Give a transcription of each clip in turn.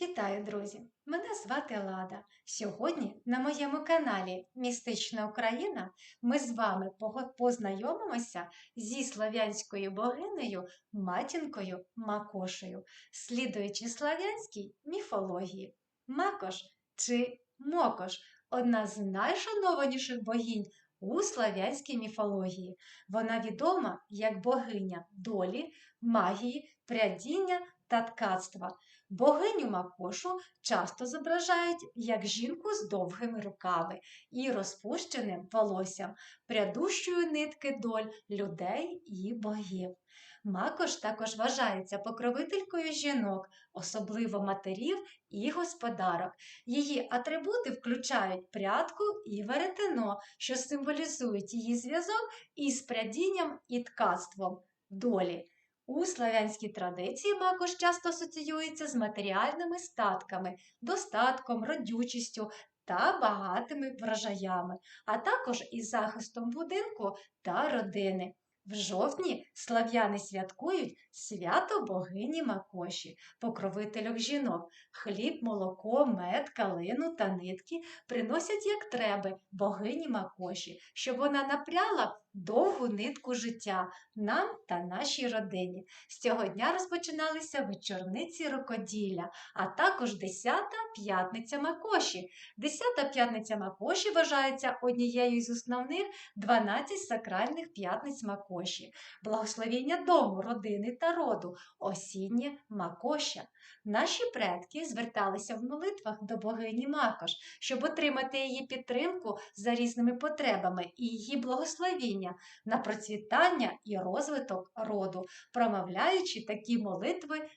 Вітаю, друзі! Мене звати Лада. Сьогодні на моєму каналі Містична Україна ми з вами познайомимося зі слав'янською богинею матінкою Макошею, слідуючи слав'янській міфології. Макош чи Мокош одна з найшанованіших богинь у слав'янській міфології. Вона відома як богиня долі, магії, прядіння та ткацтва. Богиню Макошу часто зображають як жінку з довгими руками і розпущеним волоссям, прядущою нитки доль людей і богів. Макош також вважається покровителькою жінок, особливо матерів і господарок. Її атрибути включають прядку і веретено, що символізують її зв'язок із прядінням і ткацтвом долі. У славянській традиції макош часто асоціюється з матеріальними статками, достатком, родючістю та багатими врожаями, а також із захистом будинку та родини. В жовтні слав'яни святкують свято богині Макоші, покровительок жінок. Хліб, молоко, мед, калину та нитки приносять як треби богині Макоші, щоб вона напряла довгу нитку життя нам та нашій родині. З цього дня розпочиналися вечорниці рукоділля, а також десята п'ятниця Макоші. Десята п'ятниця Макоші вважається однією з основних 12 сакральних п'ятниць Макоші, благословіння дому, родини та роду, осіннє Макоша. Наші предки зверталися в молитвах до богині Макош, щоб отримати її підтримку за різними потребами і її благословіння на процвітання і розвиток роду, промовляючи такі молитви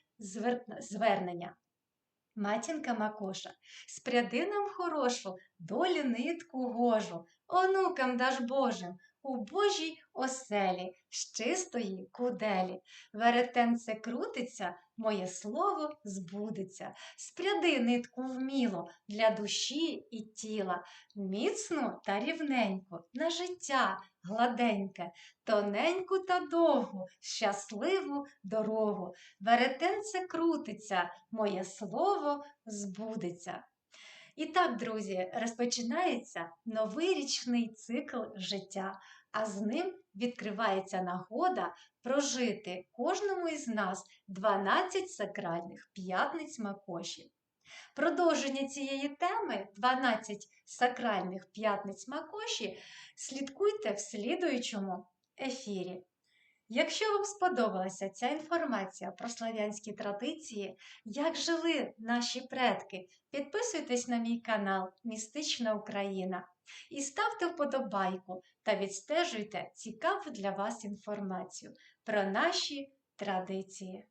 звернення. Матінка Макоша, спряди нам хорошу, долі нитку гожу, онукам даж Божим, у Божій оселі, з чистої куделі. Веретенце крутиться, моє слово збудеться. Спряди нитку вміло для душі і тіла, міцну та рівненьку, на життя гладеньке, тоненьку та довгу, щасливу дорогу. Веретенце крутиться, моє слово збудеться. І так, друзі, розпочинається новий річний цикл життя, а з ним відкривається нагода прожити кожному із нас 12 сакральних п'ятниць Макоші. Продовження цієї теми 12 сакральних п'ятниць Макоші слідкуйте в слідуючому ефірі. Якщо вам сподобалася ця інформація про слав'янські традиції, як жили наші предки, підписуйтесь на мій канал Містична Україна і ставте вподобайку та відстежуйте цікаву для вас інформацію про наші традиції.